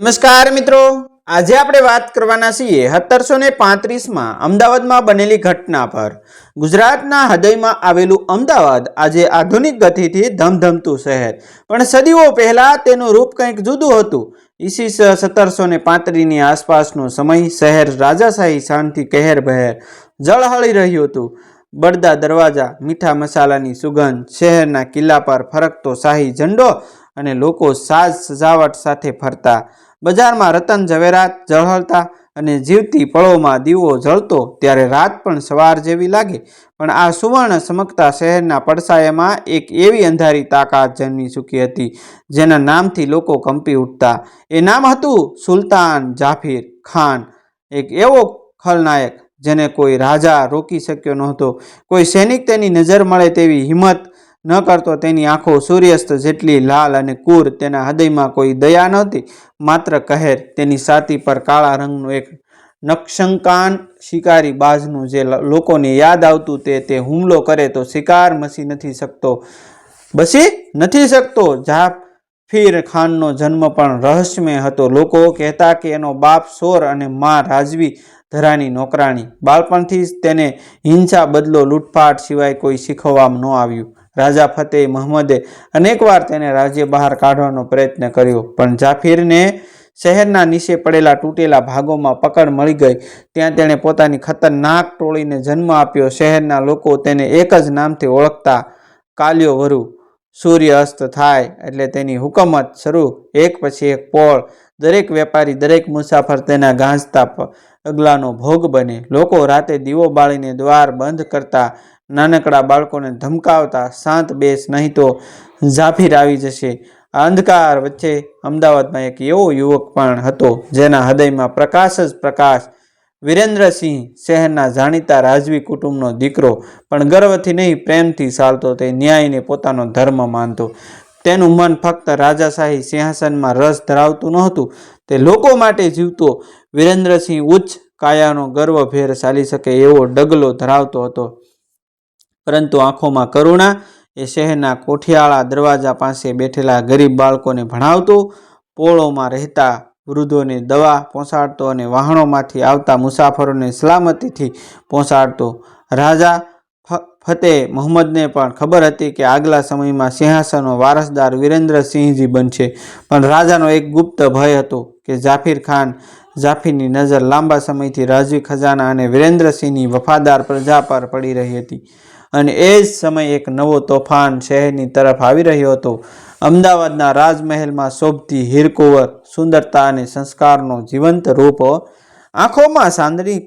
નમસ્કાર મિત્રો. આજે આપણે વાત કરવાના છીએ સત્તરસો ને પાંત્રીસમાં અમદાવાદમાં બનેલી ઘટના પર. ગુજરાતના હૃદયમાં આવેલું અમદાવાદ આજે આધુનિક ગતિથી ધમધમતું શહેર. પણ સદીઓ પહેલા તેનું રૂપ કંઈક જુદું હતું. ઈસવીસ સત્તરસો ને પાંત્રીસની આસપાસનો સમય શહેર રાજાશાહી શાંતિ કહેર બહેર જળહળી રહ્યું હતું. બળદા દરવાજા, મીઠા મસાલાની સુગંધ, શહેરના કિલ્લા પર ફરકતો શાહી ઝંડો અને લોકો સાજ સજાવટ સાથે ફરતા બજારમાં રતન, ઝવેરાત, ઝળહળતા અને જીવતી પળોમાં દીવો જળતો ત્યારે રાત પણ સવાર જેવી લાગે. પણ આ સુવર્ણ ચમકતા શહેરના પડસાયામાં એક એવી અંધારી તાકાત જન્મી ચૂકી હતી, જેના નામથી લોકો કંપી ઉઠતા. એ નામ હતું સુલતાન જાફીર ખાન, એક એવો ખલનાયક જેને કોઈ રાજા રોકી શક્યો નહોતો. કોઈ સૈનિક તેની નજર મળે તેવી હિંમત ન કરતો તેની આંખો સૂર્યાસ્ત જેટલી લાલ અને કુર તેના હૃદયમાં કોઈ દયા નહોતી. માત્ર કહેર, તેની સાતી પર કાળા રંગનું એક નક્ષંકાન શિકારી બાજનું જે લોકોને યાદ આવતું તે તે હુમલો કરે તો શિકાર મસી નથી શકતો. બસી નથી શકતો? જાફીર ખાનનો જન્મ પણ રહસ્યમય હતો. લોકો કહેતા કે એનો બાપ સોર અને મા રાજવી ધરાની નોકરાણી. બાળપણથી જ તેને હિંસા બદલો લૂંટફાટ સિવાય કોઈ શીખવવામાં ન આવ્યું. રાજા ફતેહ મહમ્મદે અનેકવાર તેને રાજ્ય બહાર કાઢવાનો પ્રયત્ન કર્યો. પણ જાફીરને શહેરના નીચે પડેલા તૂટેલા ભાગોમાં પકડ મળી ગઈ. ત્યાં તેણે પોતાની ખતરનાક ટોળીને જન્મ આપ્યો. શહેરના લોકો તેને એક જ નામથી ઓળખતા કાલ્યો વરુ સૂર્ય અસ્ત થાય એટલે તેની હુકમત શરૂ. એક પછી એક પોળ. દરેક વેપારી, દરેક મુસાફર તેના ગાંજતા અગલાનો ભોગ બને. લોકો રાતે દીવો બાળીને દ્વાર બંધ કરતા નાનકડા બાળકોને ધમકાવતા શાંત બેસ નહીં તો ઝાફીર આવી જશે. આ અંધકાર વચ્ચે અમદાવાદમાં એક એવો યુવક પણ હતો જેના હૃદયમાં પ્રકાશ જ પ્રકાશ. વિરેન્દ્રસિંહ શહેરના જાણીતા રાજવી કુટુંબનો દીકરો, પણ ગર્વથી નહીં, પ્રેમથી ચાલતો તે ન્યાયને પોતાનો ધર્મ માનતો. તેનું મન ફક્ત રાજાશાહી સિંહાસનમાં રસ ધરાવતું નહોતું. તે લોકો માટે જીવતો વિરેન્દ્રસિંહ ઉચ્ચ કાયાનો ગર્વભેર ચાલી શકે એવો ડગલો ધરાવતો હતો. પરંતુ આંખોમાં કરુણા, એ શહેરના કોઠિયાળા દરવાજા પાસે બેઠેલા ગરીબ બાળકોને ભણાવતો, પોળોમાં રહેતા વૃદ્ધોને દવા પહોંચાડતો અને વાહણોમાંથી આવતા મુસાફરોને સલામતીથી પહોંચાડતો. રાજા ફતેહ મોહમ્મદને પણ ખબર હતી કે આગલા સમયમાં સિંહાસનનો વારસદાર વિરેન્દ્રસિંહજી બનશે. પણ રાજાનો એક ગુપ્ત ભય હતો કે જાફીર ખાન જાફીરની નજર લાંબા સમયથી રાજવી ખજાના અને વિરેન્દ્રસિંહની વફાદાર પ્રજા પર પડી રહી હતી. અને એ જ સમયે એક નવો તોફાન શહેરની તરફ આવી રહ્યો હતો. અમદાવાદના રાજમહેલમાં શોભતી હીરકુંવર સુંદરતા અને સંસ્કારનો જીવંત રૂપ આંખોમાં સાંદડી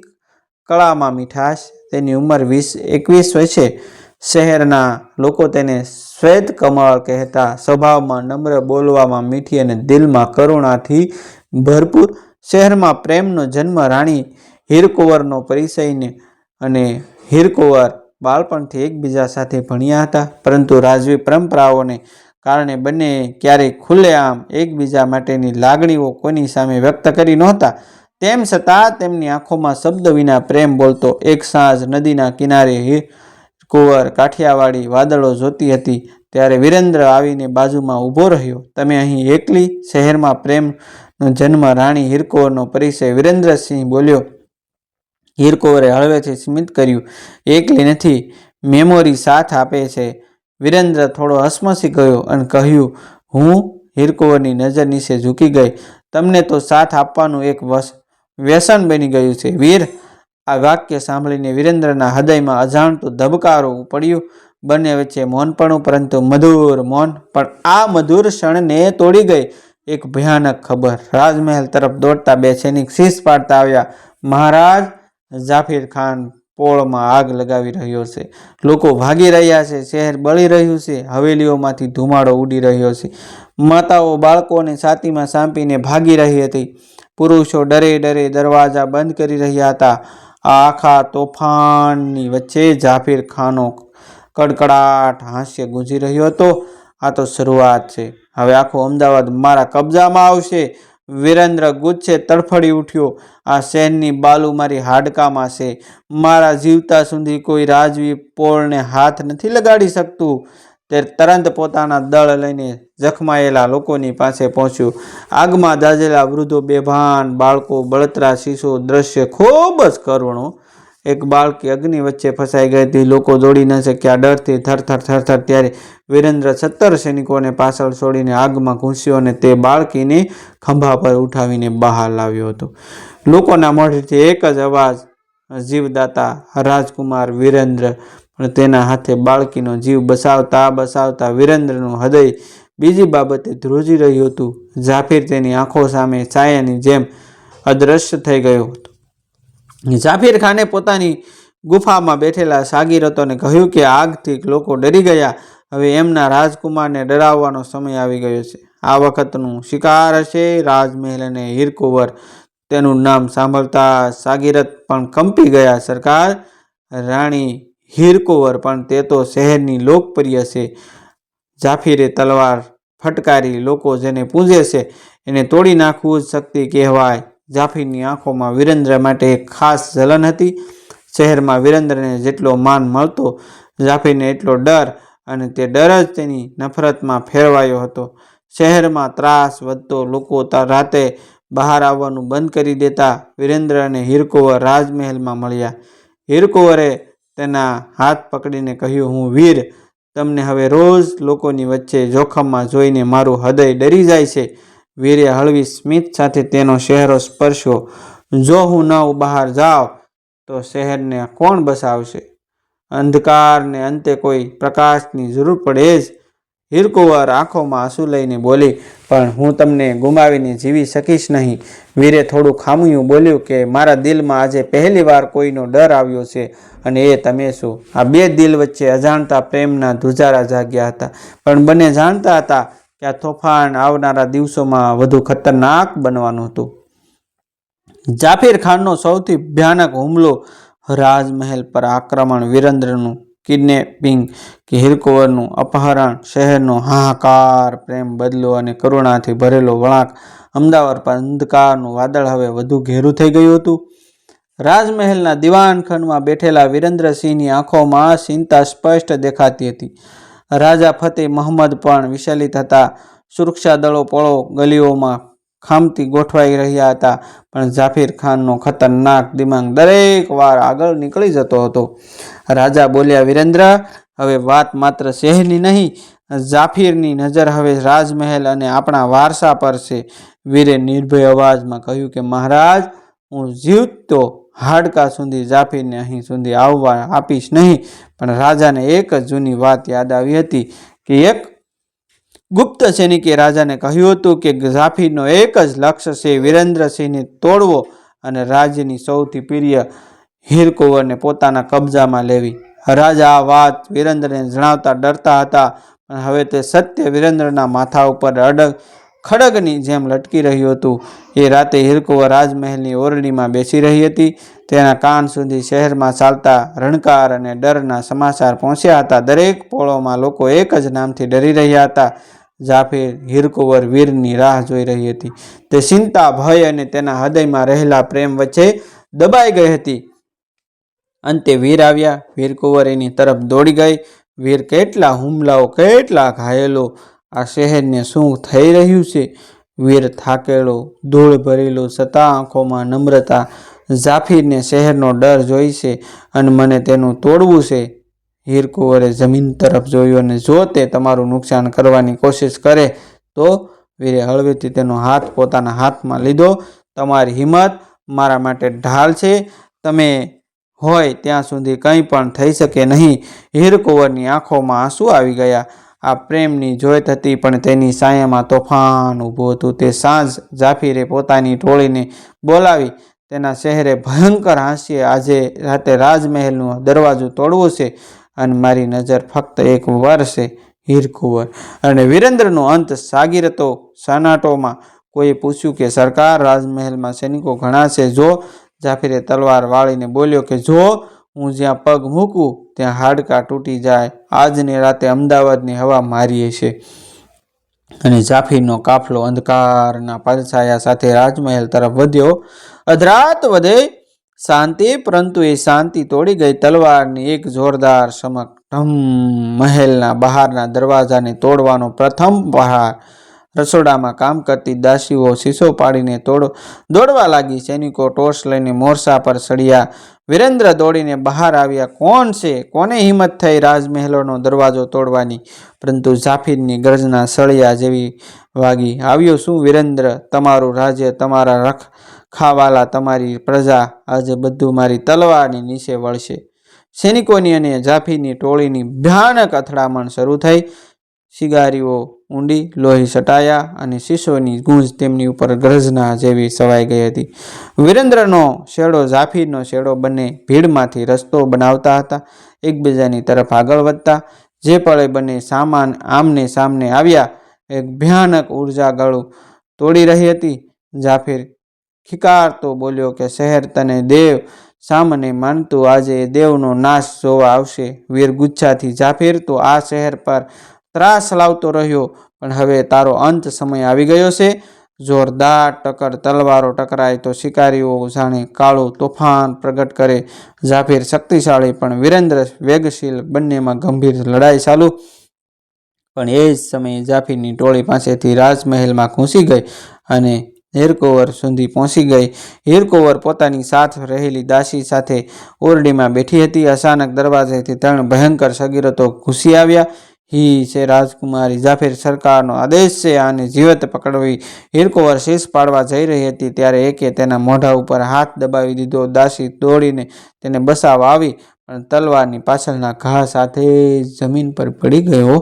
કળામાં મીઠાશ. તેની ઉંમર વીસ, એકવીસ વચ્ચે શહેરના લોકો તેને શ્વેત કમળ કહેતા સ્વભાવમાં નમ્ર, બોલવામાં મીઠી અને દિલમાં કરુણાથી ભરપૂર. શહેરમાં પ્રેમનો જન્મ રાણી હીરકુંવરનો પરિચયને અને હીરકુંવર બાળપણથી એકબીજા સાથે ભણ્યા હતા, પરંતુ રાજવી પરંપરાઓને કારણે બંને ક્યારેય ખુલ્લેઆમ એકબીજા માટેની લાગણીઓ કોઈની સામે વ્યક્ત કરી નહોતા. તેમ છતાં તેમની આંખોમાં શબ્દ વિના પ્રેમ બોલતો એક સાંજ નદીના કિનારે કુંવર કાઠિયાવાડી વાદળો જોતી હતી, ત્યારે વિરેન્દ્ર આવીને બાજુમાં ઊભો રહ્યો. તમે અહીં એકલી શહેરમાં પ્રેમનો જન્મ? રાણી હીરકુંવરનો પરિચય વિરેન્દ્રસિંહ બોલ્યો. હીરકુંવરે હળવેથી સ્મિત કર્યું. એકલી નથી મેમોરી સાથ આપે છે. વિરેન્દ્ર થોડો હસમસી ગયો અને કહ્યું, હું હીરકુંવરની નજર નીચે ઝૂકી ગઈ. તમને તો સાથ આપવાનું એક વસ, વ્યસન બની ગયું છે. વીર, આ વાક્ય સાંભળીને વિરેન્દ્રના હૃદયમાં અજાણતું ધબકારો પડ્યું બંને વચ્ચે મૌનપણું પરંતુ મધુર મૌન પણ. આ મધુર ક્ષણને તોડી ગઈ. એક ભયાનક ખબર. રાજમહેલ તરફ દોડતા બે સૈનિક શીશ પાડતા આવ્યા. મહારાજ જાફીર ખાન પોળમાં આગ લગાવી રહ્યો છે. લોકો ભાગી રહ્યા છે, શહેર બળી રહ્યું છે, હવેલીઓમાંથી ધુમાડો ઉડી રહ્યો છે. માતાઓ બાળકોને છાતીમાં સાંપીને ભાગી રહી હતી. પુરુષો ડરે ડરે દરવાજા બંધ કરી રહ્યા હતા. આ આખા તોફાનની વચ્ચે જાફીર ખાનો કડકડાટ હાસ્ય ગુંજી રહ્યો હતો. આ તો શરૂઆત છે. હવે આખું અમદાવાદ મારા કબજામાં આવશે. વિરેન્દ્ર ગુચ્છે તડફડી ઉઠ્યો, આ શહેરની બાલુ મારી હાડકામાં છે. મારા જીવતા સુધી કોઈ રાજવી પોળને હાથ નથી લગાડી શકતું. તે તરત પોતાના દળ લઈને જખમાયેલા લોકોની પાસે પહોંચ્યું. આગમાં દાઝેલા વૃદ્ધો બેભાન બાળકો, બળતરા શિશુ, દ્રશ્ય ખૂબ જ કરુણું એક બાળકી અગ્નિ વચ્ચે ફસાઈ ગઈ હતી. લોકો દોડી ન શક્યા. ડરથી થરથર થરથર ત્યારે વીરેન્દ્ર સત્તર સૈનિકોને પાછળ છોડીને આગમાં ઘૂસ્યો અને તે બાળકીને ખંભા પર ઉઠાવીને બહાર લાવ્યો હતો. લોકોના મોઢેથી એક જ અવાજ, જીવદાતા રાજકુમાર વીરેન્દ્ર. પણ તેના હાથે બાળકીનો જીવ બસાવતા બસાવતા વીરેન્દ્રનું હૃદય બીજી બાબતે ધ્રુજી રહ્યું હતું. જાફીર તેની આંખો સામે છાયાની જેમ અદ્રશ્ય થઈ ગયો હતો. ઝાફીર ખાને પોતાની ગુફામાં બેઠેલા સાગીરતોને કહ્યું કે આગથી લોકો ડરી ગયા. હવે એમના રાજકુમારને ડરાવવાનો સમય આવી ગયો છે. આ વખતનું શિકાર હશે રાજમહેલ અને હીરકુંવર. તેનું નામ સાંભળતા સાગીરત પણ કંપી ગયા. સરકાર રાણી હીરકુંવર, પણ તે તો શહેરની લોકપ્રિય છે. જાફીરે તલવાર ફટકારી લોકો જેને પૂજે છે, એને તોડી નાખવું જ શક્તિ કહેવાય. જાફીરની આંખોમાં વીરેન્દ્ર માટે એક ખાસ જલન હતી. શહેરમાં વીરેન્દ્રને જેટલો માન મળતો, જાફીને એટલો ડર અને તે ડર જ તેની નફરતમાં ફેરવાયો હતો. શહેરમાં ત્રાસ વધતો લોકો રાતે બહાર આવવાનું બંધ કરી દેતા વીરેન્દ્ર અને હિરકોવર રાજમહેલમાં મળ્યા. હિરકોવરે તેના હાથ પકડીને કહ્યું, હું વીર, તમને હવે રોજ લોકોની વચ્ચે જોખમમાં જોઈને મારું હૃદય ડરી જાય છે. વીરે હળવી સ્મિત સાથે તેનો ચહેરો સ્પર્શ્યો જો હું ન બહાર જાઉં તો શહેરને કોણ બસાવશે? અંધકારને અંતે કોઈ પ્રકાશની જરૂર પડે જ. હીરકુંવર આંખોમાં આંસુ લઈને બોલી, પણ હું તમને ગુમાવીને જીવી શકીશ નહીં. વીરે થોડું ખામુયું બોલ્યું કે, મારા દિલમાં આજે પહેલીવાર કોઈનો ડર આવ્યો છે અને એ તમે શું આ બે દિલ વચ્ચે અજાણતા પ્રેમના ધુજારા જાગ્યા હતા. પણ બંને જાણતા હતા કે આ તોફાન આવનારા દિવસોમાં વધુ ખતરનાક બનવાનું હતું. જાફીર ખાનનો સૌથી ભયાનક હુમલો રાજમહેલ પર આક્રમણ, વીરેન્દ્રનું કિડનેપિંગ, કે હિરકોવરનું અપહરણ, શહેરનો હાહાકાર, પ્રેમ બદલો અને કરુણાથી ભરેલો વળાંક. અમદાવાદ પર અંધકારનું વાદળ હવે વધુ ઘેરું થઈ ગયું હતું. રાજમહેલના દિવાનખંડમાં બેઠેલા વીરેન્દ્રસિંહની આંખોમાં ચિંતા સ્પષ્ટ દેખાતી હતી. રાજા ફતેહ મહંમદ પણ વિચલિત હતા. સુરક્ષા દળો પળો ગલીઓમાં ખામતી ગોઠવાઈ રહ્યા હતા. પણ ઝાફીર ખાનનો ખતરનાક દિમાગ દરેક વાર આગળ નીકળી જતો હતો. રાજા બોલ્યા, વિરેન્દ્ર, હવે વાત માત્ર શહેરની નહીં ઝાફીરની નજર હવે રાજમહેલ અને આપણા વારસા પર છે. વીરે નિર્ભય અવાજમાં કહ્યું કે, મહારાજ, હું જીવતો હાડકા સુધી જાફીને અહીં સુધી આવવા આપીશ નહીં. પણ રાજાને એક જ જૂની વાત યાદ આવી હતી કે એક ગુપ્ત સૈનિકે રાજાને કહ્યું હતું કે ઝાફીનો એક જ લક્ષ્ય છે વીરેન્દ્રસિંહને તોડવો અને રાજ્યની સૌથી પ્રિય હીરકુંવરને પોતાના કબજામાં લેવી. રાજા આ વાત વીરેન્દ્રને જણાવતા ડરતા હતા, પણ હવે તે સત્ય વીરેન્દ્રના માથા ઉપર અડગ ખડગની જેમ લટકી રહ્યું હતું. એ રાતે હિરકુવર રાજમહેલની ઓરડીમાં બેસી રહી હતી. તેના કાન સુધી શહેરમાં ચાલતા રણકાર અને ડરના સમાચાર પહોંચ્યા હતા. દરેક પોળોમાં લોકો એક જ નામથી ડરી રહ્યા હતા. જાફેર હિરકુંવર વીરની રાહ જોઈ રહી હતી. તે ચિંતા, ભય અને તેના હૃદયમાં રહેલા પ્રેમ વચ્ચે દબાઈ ગઈ હતી. અંતે વીર આવ્યા. વીરકુંવર એની તરફ દોડી ગઈ. વીર કેટલા હુમલાઓ, કેટલા ઘાયલો આ શહેરને શું થઈ રહ્યું છે? વીર થાકેલો, ધૂળ ભરેલો છતાં આંખોમાં નમ્રતા ઝાફીરને શહેરનો ડર જોઈ છે અને મને તેનું તોડવું છે. હીરકુંવરે જમીન તરફ જોયું અને જો તે તમારું નુકસાન કરવાની કોશિશ કરે, તો વીરે હળવેથી તેનો હાથ પોતાના હાથમાં લીધો. તમારી હિંમત મારા માટે ઢાલ છે. તમે હોય ત્યાં સુધી કંઈ પણ થઈ શકે નહીં. હીરકુંવરની આંખોમાં આંસુ આવી ગયા. આ પ્રેમની જોઈત હતી પણ તેની સાયામાં તોફાન ઊભું હતું. તે સાંજ જાફીરે પોતાની ટોળીને બોલાવી, તેના શહેરે ભયંકર હાંસીએ આજે રાતે રાજમહેલનો દરવાજો તોડવો છે અને મારી નજર ફક્ત એક વાર છે, હીરકુંવર. અને વીરેન્દ્રનો અંત સાગીરતો સનાટોમાં કોઈએ પૂછ્યું કે, સરકાર રાજમહેલમાં સૈનિકો ઘણા છે? જો? જાફીરે તલવાર વાળીને બોલ્યો કે, જો હું જ્યાં પગ મૂકું ત્યાં હાડકાં તૂટી જાય. આજને રાતે અમદાવાદની હવા મારીએ છે અને જાફીનો કાફલો અંધકારના પડછાયા સાથે રાજમહેલ તરફ વધ્યો. અધરાત વધે શાંતિ, પરંતુ એ શાંતિ તોડી ગઈ તલવારની એક જોરદાર સમક. ઢમ મહેલના બહારના દરવાજાને તોડવાનો પ્રથમ પ્રહાર રસોડામાં કામ કરતી દાસીઓ શીશો પાડીને તોડો, દોડવા લાગી. સૈનિકો ટોર્ચ લઈને મોરસા પર ચડ્યા વિરેન્દ્ર દોડીને બહાર આવ્યા. કોણ છે? કોને હિંમત થઈ રાજમહેલોનો દરવાજો તોડવાની? પરંતુ જાફીરની ગર્જના સળિયા જેવી વાગી. આવ્યો શું વિરેન્દ્ર? તમારું રાજ્ય, તમારા રખ ખાવાલા, તમારી પ્રજા આજે બધું મારી તલવારની નીચે વળશે. સૈનિકોની અને જાફીની ટોળીની ભયાનક અથડામણ શરૂ થઈ. શિગારીઓ ઊંડી, લોહી સટાયા અને શીશોની ગૂંજ તેમની ઉપર ગ્રજના જેવી સવાઈ ગઈ હતી. વિરેન્દ્રનો શેડો ઝાફીરનો શેડો બંને ભીડમાંથી રસ્તો બનાવતા હતા. એકબીજાની તરફ આગળ વધતા, જે પળે બંને સામાન આમને સામને આવ્યા, એક ભયાનક ઊર્જા ગળું તોડી રહી હતી. જાફીર ખિકારતો બોલ્યો કે, શહેર તને દેવ, સામને માનતું આજે દેવનો નાશ જોવા આવશે. વીર ગુચ્છાથી જાફીર, તો આ શહેર પર ત્રાસ લાવતો રહ્યો. પણ હવે તારો અંત સમય આવી ગયો છે. જોરદાર ટક્કર તલવારો ટકરાય તો શિકારીઓ જાણે કાળું તોફાન પ્રગટ કરે. ઝાફીર શક્તિશાળી પણ વિરેન્દ્ર વેગશીલ બંનેમાં ગંભીર લડાઈ ચાલુ. પણ એ જ સમયે જાફીરની ટોળી પાસેથી રાજમહેલમાં ઘૂસી ગઈ અને હીરકોવર સુધી પહોંચી ગઈ. હીરકોવર પોતાની સાથ રહેલી દાસી સાથે ઓરડીમાં બેઠી હતી. અચાનક દરવાજેથી ત્રણ ભયંકર સગીરતો ઘૂસી આવ્યા. હી છે રાજકુમારી. જાફેર સરકારનો આદેશ છે આને જીવત પકડવી. હીરકોવર શીશ પાડવા જઈ રહી હતી ત્યારે એકે તેના મોઢા ઉપર હાથ દબાવી દીધો. દાસી દોડીને તેને બસાવવા આવી, પણ તલવારની પાછળના ઘા સાથે જમીન પર પડી ગયો.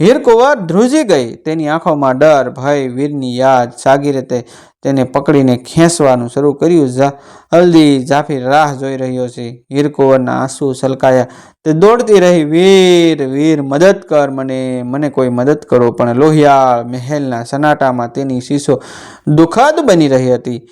હીરકુંવર ધ્રુજી ગઈ. તેની આંખોમાં ડર, ભય, વીરની યાદ. સાગીરતે તેને પકડીને ખેંચવાનું શરૂ કર્યું. હલ્દી જાફીર રાહ જોઈ રહ્યો છે. હીરકુંવરના આંસુ છલકાયા. તે દોડતી રહી. વીર વીર, મદદ કર મને. મને કોઈ મદદ કરો. પણ લોહિયાળ મહેલના સનાટામાં તેની શીશો દુઃખદ બની રહી હતી.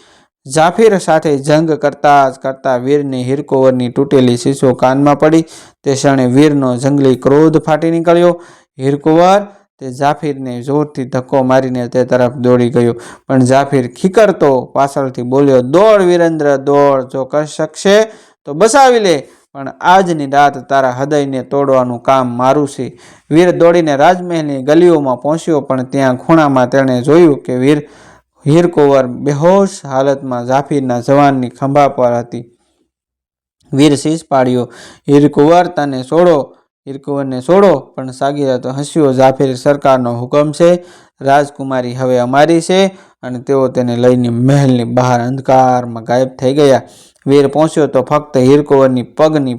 જાફીર સાથે જંગ કરતા જ કરતા વીરને હીરકોવરની તૂટેલી શીશો કાનમાં પડી. તે ક્ષણે વીરનો જંગલી ક્રોધ ફાટી નીકળ્યો. હીરકુંવર તે જાફીરને જોરથી ધક્કો મારીને તે તરફ દોડી ગયો. પણ જાફીર ખીકરતો પાછળથી બોલ્યો, દોડ વીરેન્દ્ર, દોડ. જો શકશે તો બસાવી લે. પણ આજની રાત તારા હૃદયને તોડવાનું કામ મારું છે. વીર દોડીને રાજમહેલની ગલીઓમાં પહોંચ્યો, પણ ત્યાં ખૂણામાં તેણે જોયું કે વીર હીરકોવર બેહોશ હાલતમાં જાફીરના જવાનની ખંભા પર હતી. વીર શીશ પાડ્યો, હીરકુંવર, તને છોડો. હીરકુંવરને છોડો, પણ સાગીરા તો હસ્યો જાફેર સરકારનો હુકમ છે. રાજકુમારી હવે અમારી છે અને તેઓ તેને લઈને મહેલની બહાર અંધકારમાં ગાયબ થઈ ગયા. વીર પહોંચ્યો તો ફક્ત હીરકુંવરની પગની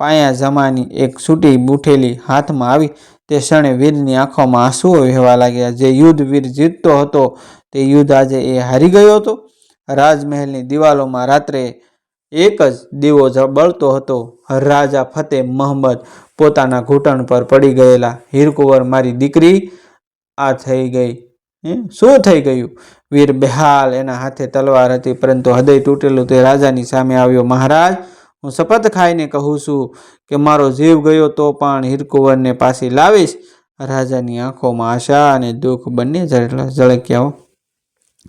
પાયા જમાની એક છૂટી બૂઠેલી હાથમાં આવી. તે ક્ષણે વીરની આંખોમાં આંસુઓ વહેવા લાગ્યા. જે યુદ્ધ વીર જીતતો હતો તે યુદ્ધ આજે એ હારી ગયો હતો. રાજમહેલની દિવાલોમાં રાત્રે એક જ દીવો જબળતો બળતો હતો. રાજા ફતેહ મહંમદ પોતાના ઘૂંટણ પર પડી ગયેલા. હીરકુંવર મારી દીકરી, આ થઈ ગઈ? શું થઈ ગયું? વીર બેહાલ એના હાથે તલવાર હતી, પરંતુ હૃદય તૂટેલું તે રાજાની સામે આવ્યો. મહારાજ, હું શપથ ખાઈને કહું છું કે મારો જીવ ગયો તો પણ હીરકુંવરને પાછી લાવીશ. રાજાની આંખોમાં આશા અને દુઃખ બંને ઝળક્યાઓ.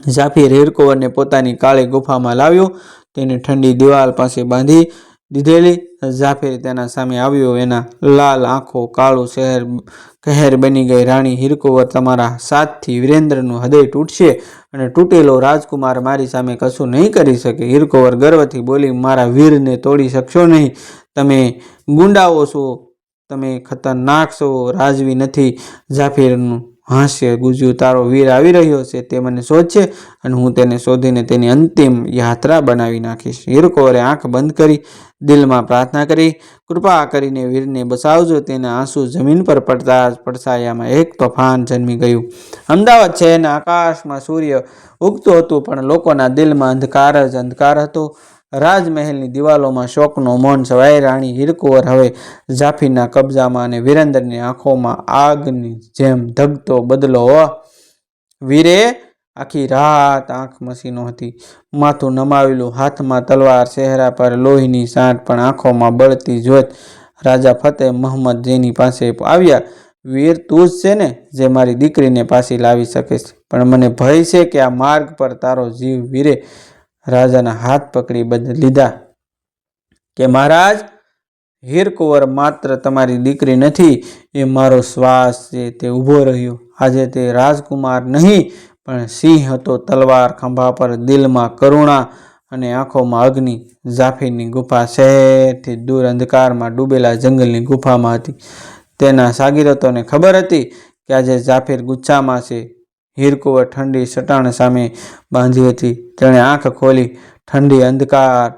ઝાફીર હીરકુંવરને પોતાની કાળી ગુફામાં લાવ્યો. તેને ઠંડી દિવાલ પાસે બાંધી દીધેલી. ઝાફીર તેના સામે આવ્યો. એના લાલ આંખો, કાળું શહેર, કહેર બની ગઈ રાણી હીરકુંવર તમારા સાથથી વિરેન્દ્રનું હૃદય તૂટશે અને તૂટેલો રાજકુમાર મારી સામે કશું નહીં કરી શકે. હીરકુંવર ગર્વથી બોલી, મારા વીરને તોડી શકશો નહીં. તમે ગુંડાઓ છો. તમે ખતરનાક છો. રાજવી નથી. ઝાફીરનું હાસ્ય ગુજુ તારો વીર આવી રહ્યો છે તે મને શોધશે અને હું તેને શોધીને તેની અંતિમ યાત્રા બનાવી નાખીશ. હીરકોરે આંખ બંધ કરી દિલમાં પ્રાર્થના કરી, કૃપા કરીને વીરને બસાવજો તેના આંસુ જમીન પર પડતા જ પડછાયામાં એક તોફાન જન્મી ગયું. અમદાવાદ શહેરના આકાશમાં સૂર્ય ઉગતું હતું, પણ લોકોના દિલમાં અંધકાર જ અંધકાર હતો. રાજમહેલની દિવાલોમાં શોકનો મૌન છવાય રાણી હિરકુંવર હવે ઝાફીના કબજામાં અને વિરેન્દ્રની આંખોમાં આગની જેમ ધગતો બદલો વીરે આખી રાત આંખ મસીનો હતી. માથું નમાવેલું હાથમાં તલવાર, ચહેરા પર લોહીની સાંટ પણ આંખોમાં બળતી જોત. રાજા ફતેહ મહમ્મદ પાસે આવ્યા, વીર તું જ છે ને જે મારી દીકરીને પાછી લાવી શકે છે. પણ મને ભય છે કે આ માર્ગ પર તારો જીવ વીરે રાજાના હાથ પકડી બદ લીધા કે, મહારાજ, હીરકુંવર માત્ર તમારી દીકરી નથી, એ મારો શ્વાસ છે તે ઊભો રહ્યો. આજે તે રાજકુમાર નહીં, પણ સિંહ હતો તલવાર ખંભા પર દિલમાં કરુણા અને આંખોમાં અગ્નિ. ઝાફીરની ગુફા શહેરથી દૂર અંધકારમાં ડૂબેલા જંગલની ગુફામાં હતી. તેના સાગીરતોને ખબર હતી કે આજે જાફીર ગુચ્છામાં છે. હીરકુંવર ઠંડી સટાણ સામે બાંધી હતી. તેણે આંખ ખોલી, ઠંડી અંધકાર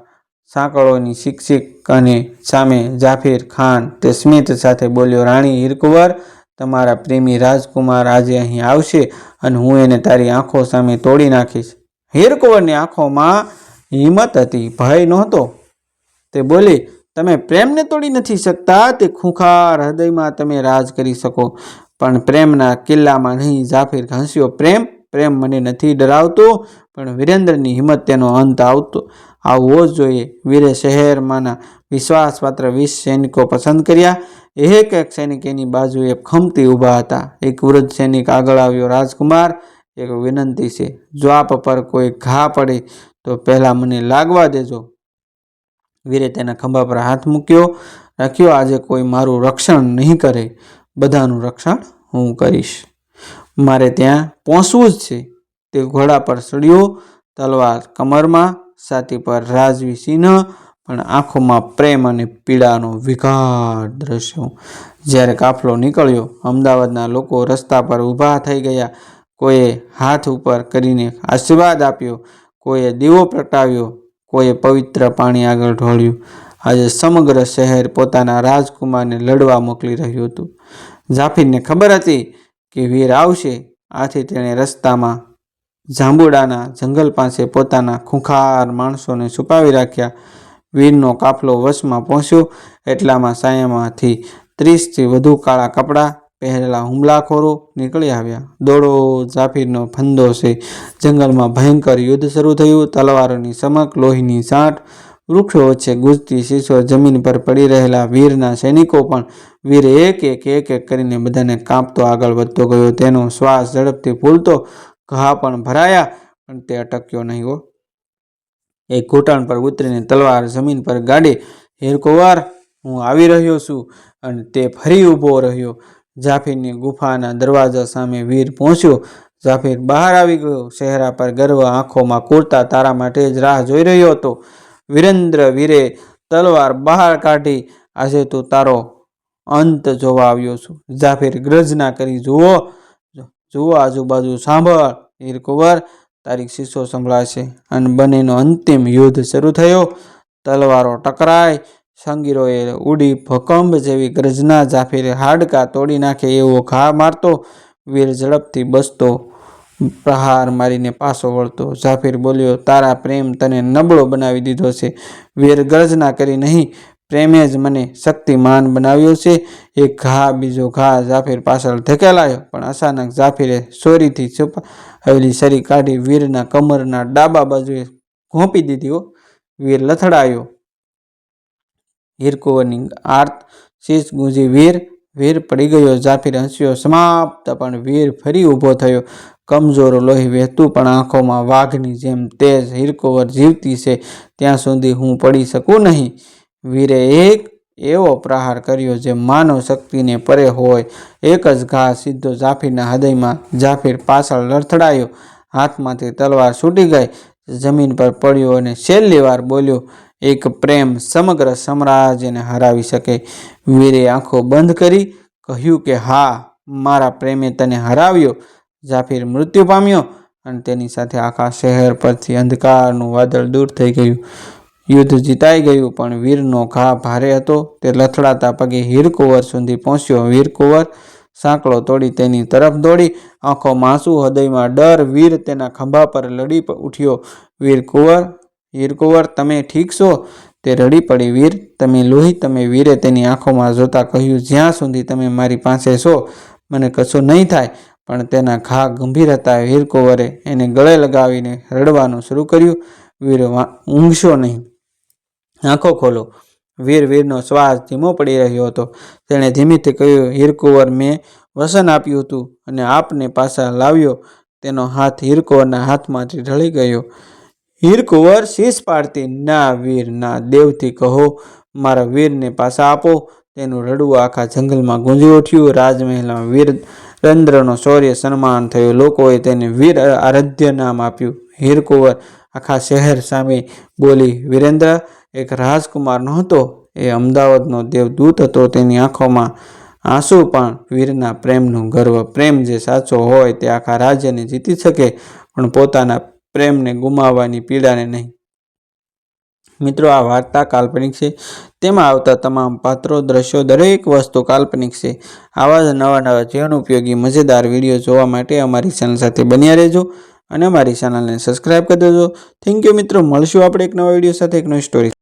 સાંકળોની શિક્ષિક અને સામે જાફીર ખાન તે સ્મિત સાથે બોલ્યો, રાણી હીરકુવર, તમારા પ્રેમી રાજકુમાર આજે અહીં આવશે અને હું એને તારી આંખો સામે તોડી નાખીશ. હીરકુંવરની આંખોમાં હિંમત હતી, ભય નહોતો. તે બોલી, તમે પ્રેમને તોડી નથી શકતા? તે ખૂંખાર હૃદયમાં તમે રાજ કરી શકો. પણ પ્રેમના કિલ્લામાં નહીં. જાફીર હસ્યો પ્રેમ પ્રેમ મને નથી ડરાવતો, પણ વીરેન્દ્રની હિંમત તેનો અંત આવતો. આવવો જ જોઈએ. વીરે શહેરમાંના વિશ્વાસપાત્ર વીસ સૈનિકો પસંદ કર્યા. એક એક સૈનિક એની બાજુએ ખમતી ઊભા હતા. એક વૃદ્ધ સૈનિક આગળ આવ્યો. રાજકુમાર, એક વિનંતી છે. જો આપ પર કોઈ ઘા પડે, તો પહેલાં મને લાગવા દેજો. વીરે તેના ખંભા પર હાથ મૂક્યો. રાખ્યો, આજે કોઈ મારું રક્ષણ નહીં કરે. બધાનું રક્ષણ હું કરીશ. મારે ત્યાં પહોંચવું જ છે. તે ઘોડા પર ચડ્યો તલવાર, કમરમાં, સાથી પર રાજવી સિંહ, પણ આંખોમાં પ્રેમ અને પીડાનો વિકાર દ્રશ્યો. જ્યારે કાફલો નીકળ્યો, અમદાવાદના લોકો રસ્તા પર ઊભા થઈ ગયા. કોઈએ હાથ ઉપર કરીને આશીર્વાદ આપ્યો, કોઈએ દીવો પ્રગટાવ્યો, કોઈએ પવિત્ર પાણી આગળ ઢોળ્યું. આજે સમગ્ર શહેર પોતાના રાજકુમારને લડવા મોકલી રહ્યું હતું. ઝાફીરને ખબર હતી કે વીર આવશે. આથી તેણે રસ્તામાં જાંબુડાના જંગલ પાસે પોતાના ખૂંખાર માણસોને છુપાવી રાખ્યા. વીરનો કાફલો વશમાં પહોંચ્યો. એટલામાં સાયામાંથી ત્રીસથી વધુ કાળા કપડાં, પહેરેલા હુમલાખોરો નીકળી આવ્યા. દોડો જાફીરનો ફંદો છે. જંગલમાં ભયંકર યુદ્ધ શરૂ થયું. તલવારોની ચમક લોહીની સાંઠ વૃક્ષો વચ્ચે ગુજતી શીશો જમીન પર પડી રહેલા વીરના સૈનિકો પણ વીર એક એક એક એક કરીને બધાને કાંપતો આગળ વધતો ગયો. તેનો શ્વાસ ઝડપથી ફૂલતો, ઘા પણ ભરાયા, પણ તે અટક્યો નહીં હો. એક ઘૂંટણ પર ઉતરીને તલવાર જમીન પર ગાડી, હેરકોવાર, હું આવી રહ્યો છું. અને તે ફરી ઊભો રહ્યો. જાફીરની ગુફાના દરવાજા સામે વીર પહોંચ્યો. જાફીર બહાર આવી ગયો. ચહેરા પર ગર્વ આંખોમાં કુર્તા તારા માટે જ રાહ જોઈ રહ્યો હતો. વીરેન્દ્ર વીરે તલવાર બહાર કાઢી, આજે તું તારો અંત જોવા આવ્યો છું. જાફેર ગ્રજના કરી, જુઓ જુઓ આજુબાજુ, સાંભળ હીરકુંવર તારી શીશો સંભળાશે. અને બંનેનો અંતિમ યુદ્ધ શરૂ થયો. તલવારો ટકરાય, સંગીરોએ ઉડી ભૂકંપ જેવી ગર્જના જાફેરે હાડકા તોડી નાખે એવો ઘા મારતો, વીર ઝડપથી બસતો પ્રહાર મારીને પાછો વળતો. ઝાફીર બોલ્યો, તારા પ્રેમ તને નબળો બનાવી દીધો છે. વીર ગર્જના કરી નહીં. પ્રેમે જ મને શક્તિમાન બનાવ્યો છે. એક ઘા, બીજો ઘા. ઝાફીર પાછળ ધકેલાયો, પણ અચાનક ઝાફીરે સોરીથી છુપાવેલી સરી કાઢી વીરના કમરના ડાબા બાજુએ ઘોંપી દીધી વીર લથડાયો. હીરકુંવરની આર્ત શીશ ગુંજી વીર વીર પડી ગયો. ઝાફીર હસ્યો સમાપ્ત, પણ વીર ફરી ઊભો થયો. કમજોર લોહી વહેતું પણ આંખોમાં વાઘની જેમ તેજ હિરકોવર જીવતી છે, ત્યાં સુધી હું પડી શકું નહીં. વીરે એક એવો પ્રહાર કર્યો જે માનવ શક્તિને પરે હોય. એક જ ઘા સીધો જાફીરના હૃદયમાં જાફીર પાછળ લથડાયો. હાથમાંથી તલવાર છૂટી ગઈ. જમીન પર પડ્યો અને છેલ્લી વાર બોલ્યો, એક પ્રેમ સમગ્ર સામ્રાજ્યને હરાવી શકે. વીરે આંખો બંધ કરી કહ્યું કે, હા, મારા પ્રેમે તને હરાવ્યો. જાફીર મૃત્યુ પામ્યો અને તેની સાથે આખા શહેર પરથી અંધકારનું વાદળ દૂર થઈ ગયું. યુદ્ધ જીતાઈ ગયું, પણ વીરનો ઘા ભારે હતો. તે લથડાતા પગે હીરકુંવર સુધી પહોંચ્યો. વીરકુંવર સાંકળો તોડી તેની તરફ દોડી. આંખો માસુ હૃદયમાં ડર, વીર તેના ખંભા પર લડી ઉઠ્યો. વીર કુંવર વીર તમે ઠીક છો તે રડી પડી, વીર. તમે લોહી, તમે વીરે. તેની આંખોમાં જોતા કહ્યું, જ્યાં સુધી તમે મારી પાસે છો, મને કશું નહીં થાય. પણ તેના ઘા ગંભીર હતા. વીરકુંવરે એને ગળે લગાવીને રડવાનું શરૂ કર્યું. વીર ઊંઘશો નહીં. આંખો ખોલો. વીર વીરનો શ્વાસ ધીમો પડી રહ્યો હતો. તેણે ધીમેથી કહ્યું હીરકુંવર મેં વસન આપ્યું હતું અને આપને પાછા લાવ્યો. તેનો હાથ હીરકુંવરના હાથમાંથી ઢળી ગયો. હીરકુંવર શીશ પાડતી. ના વીર, ના, દેવથી કહો. મારા વીરને પાછા આપો. તેનું રડવું આખા જંગલમાં ગુંજી ઉઠ્યું. રાજમહેલમાં વીરેન્દ્રનો શૌર્ય સન્માન થયું. લોકોએ તેને વીર આરાધ્ય નામ આપ્યું. હીરકુંવર આખા શહેર સામે બોલી, વીરેન્દ્ર, એક રાજકુમાર નહોતો. એ અમદાવાદનો દેવદૂત હતો. તેની આંખોમાં આંસુ પણ. વીરના પ્રેમનું ગર્વ. પ્રેમ જે સાચો હોય તે આખા રાજ્યને જીતી શકે, પણ પોતાના પ્રેમને ગુમાવવાની પીડાને નહીં. મિત્રો, આ વાર્તા કાલ્પનિક છે. તેમાં આવતા તમામ પાત્રો, દ્રશ્યો દરેક વસ્તુ કાલ્પનિક છે. આવા જ નવા નવા જીવન ઉપયોગી, મજેદાર વીડિયો જોવા માટે અમારી ચેનલ સાથે બન્યા રહેજો અને અમારી ચેનલને સબસ્ક્રાઈબ કરી દેજો. થેન્ક યુ મિત્રો. મળશું આપણે એક નવા વીડિયો સાથે, એક નવી સ્ટોરી